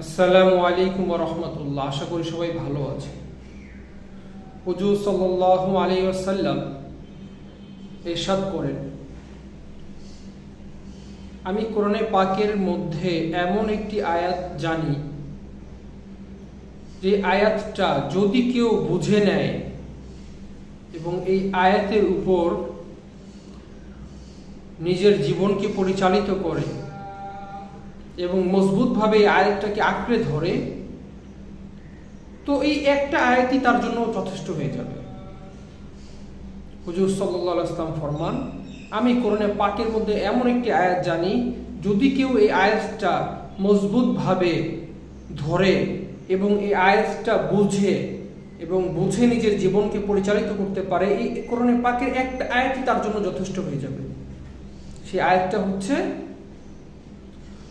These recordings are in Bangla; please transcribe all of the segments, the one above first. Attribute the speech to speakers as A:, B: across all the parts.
A: আসসালামু আলাইকুম রহমতুল্লাহ। আশা করি সবাই ভালো আছে হুজুর সাল্লাহ আলী আসাল্লাম এরশাদ করেন, আমি কোরআনে পাকের মধ্যে এমন একটি আয়াত জানি, যে আয়াতটা যদি কেউ বুঝে নেয় এবং এই আয়াতের উপর নিজের জীবনকে পরিচালিত করে এবং মজবুতভাবে এই আয়াতটাকে আঁকড়ে ধরে, তো এই একটা আয়াতই তার জন্য যথেষ্ট হয়ে যাবে। হুজুর সাল্লাহ ইসলাম ফরমান, আমি কোরআনে পাকের মধ্যে এমন একটি আয়াত জানি, যদি কেউ এই আয়াতটা মজবুতভাবে ধরে এবং এই আয়াতটা বুঝে এবং বুঝে নিজের জীবনকে পরিচালিত করতে পারে, এই কোরআনে পাকের একটা আয়াতই তার জন্য যথেষ্ট হয়ে যাবে। সেই আয়াতটা হচ্ছে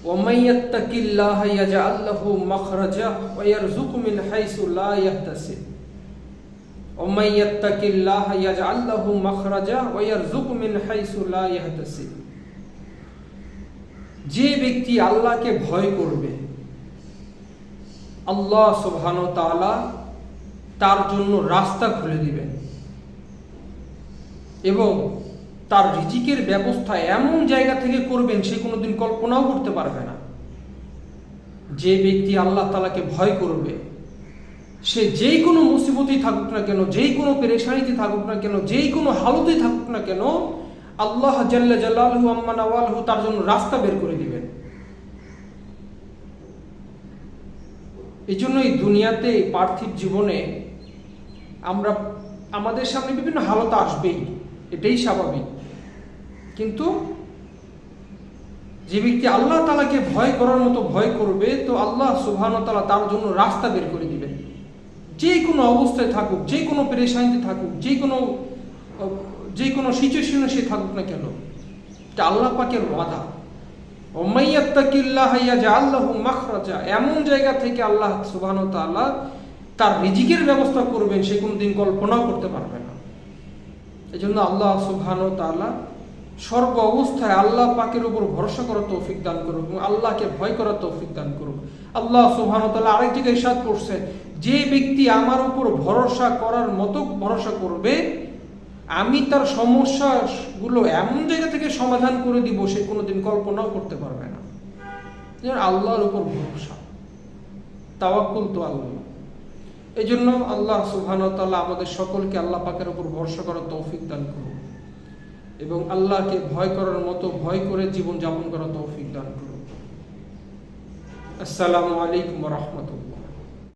A: ومن يتق الله يجعل له مخرجا ويرزق من حيث لا يحتسب ومن يتق الله يجعل له مخرجا ويرزق من حيث لا يحتسب যে ব্যক্তি আল্লাহকে ভয় করবে আল্লাহ সুবহান তাআলা তার জন্য রাস্তা খুলে দিবেন এবং তার রিজিকের ব্যবস্থা এমন জায়গা থেকে করবেন, সে কোনোদিন কল্পনাও করতে পারবে না। যে ব্যক্তি আল্লাহ তালাকে ভয় করবে, সে যেই কোনো মুসিবতেই থাকুক না কেন যেই কোনো পেরেশানিতে থাকুক না কেন যেই কোনো হালতেই থাকুক না কেন, আল্লাহ জাল্লা জাল্লাহু আম্মান আওয়ালহু তার জন্য রাস্তা বের করে দিবেন। এই জন্য এই দুনিয়াতে পার্থিব জীবনে আমরা, আমাদের সামনে বিভিন্ন হালত আসবেই। এটাই স্বাভাবিক। কিন্তু যে ব্যক্তি আল্লাহ তালাকে ভয় করার মতো ভয় করবে, তো আল্লাহ সুবহান তালা তার জন্য রাস্তা বের করে দিবেন যে কোনো অবস্থায় থাকুক, যে কোনো পেরেশানিতে থাকুক, যে কোনো যে কোনো সিচুয়েশনে সে থাকুক না কেন, এটা আল্লাহ পাকের ওয়াদা। এমন জায়গা থেকে আল্লাহ সুবহান তাআলা তার রিজিকের ব্যবস্থা করবেন, সে কোনোদিন কল্পনাও করতে পারবে না। এই জন্য আল্লাহ সুবহান তাআলা সর্ব অবস্থায় আল্লাহ পাকের উপর ভরসা করার তৌফিক দান করুক এবং আল্লাহকে ভয় করার তৌফিক দান করুক। আল্লাহ সুবহান তাআলা আরেক জায়গায় ইরশাদ করছে, যে ব্যক্তি আমার উপর ভরসা করার মতো ভরসা করবে, আমি তার সমস্যাগুলো এমন জায়গা থেকে সমাধান করে দিব সে কোনোদিন কল্পনাও করতে পারবে না। আল্লাহর উপর ভরসা। তাওয়াক্কুল তো আল্লাহ। এই জন্য আল্লাহ সুবহান তাআলা আমাদের সকলকে আল্লাহ পাকের উপর ভরসা করার তৌফিক দান করুন। এবং আল্লাহকে ভয় করার মতো ভয় করে জীবন যাপন করার তৌফিক দান করুন। আসসালামু আলাইকুম রহমতুল্লাহ।